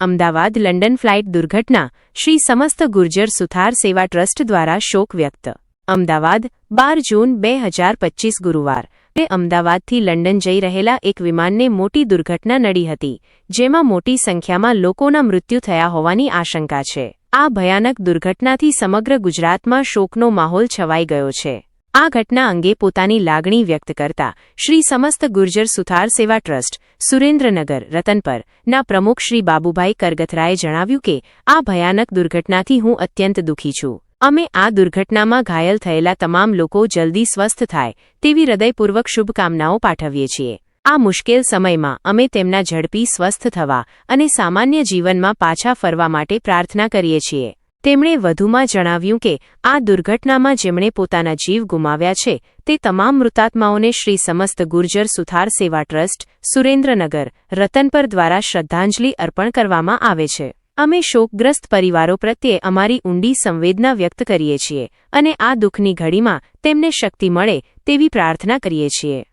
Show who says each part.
Speaker 1: Ahmedabad London flight દુર્ઘટના શ્રી સમસ્ત ગુર્જર સુથાર સેવા ટ્રસ્ટ દ્વારા શોક વ્યક્ત. અમદાવાદ, બાર જૂન બે હજાર પચ્ચીસ ગુરુવાર. તે અમદાવાદથી લંડન જઈ રહેલા એક વિમાનને મોટી દુર્ઘટના નડી હતી, જેમાં મોટી સંખ્યામાં લોકોના મૃત્યુ થયા હોવાની આશંકા છે. આ ભયાનક દુર્ઘટનાથી સમગ્ર ગુજરાતમાં શોકનો માહોલ છવાઈ ગયો છે. આ ઘટના અંગે પોતાની લાગણી વ્યક્ત કરતા શ્રી સમસ્ત ગુર્જર સુથાર સેવા ટ્રસ્ટ, સુરેન્દ્રનગર રતનપર ના પ્રમુખ શ્રી બાબુભાઈ કરગથરાએ જણાવ્યું કે, આ ભયાનક દુર્ઘટનાથી હું અત્યંત દુઃખી છું. અમે આ દુર્ઘટનામાં ઘાયલ થયેલા તમામ લોકો જલ્દી સ્વસ્થ થાય, તેવી હૃદયપૂર્વક શુભકામનાઓ પાઠવીએ છીએ. આ મુશ્કેલ સમયમાં અમે તેમના ઝડપી સ્વસ્થ થવા અને સામાન્ય જીવનમાં પાછા ફરવા માટે પ્રાર્થના કરીએ છીએ. તેમણે વધુમાં જણાવ્યું કે, આ દુર્ઘટનામાં જેમણે પોતાના જીવ ગુમાવ્યા છે, તે તમામ મૃતાત્માઓને શ્રી સમસ્ત ગુર્જર સુથાર સેવા ટ્રસ્ટ, સુરેન્દ્રનગર રતનપર દ્વારા શ્રદ્ધાંજલિ અર્પણ કરવામાં આવે છે. અમે શોકગ્રસ્ત પરિવારો પ્રત્યે અમારી ઊંડી સંવેદના વ્યક્ત કરીએ છીએ અને આ દુઃખની ઘડીમાં તેમને શક્તિ મળે તેવી પ્રાર્થના કરીએ છીએ.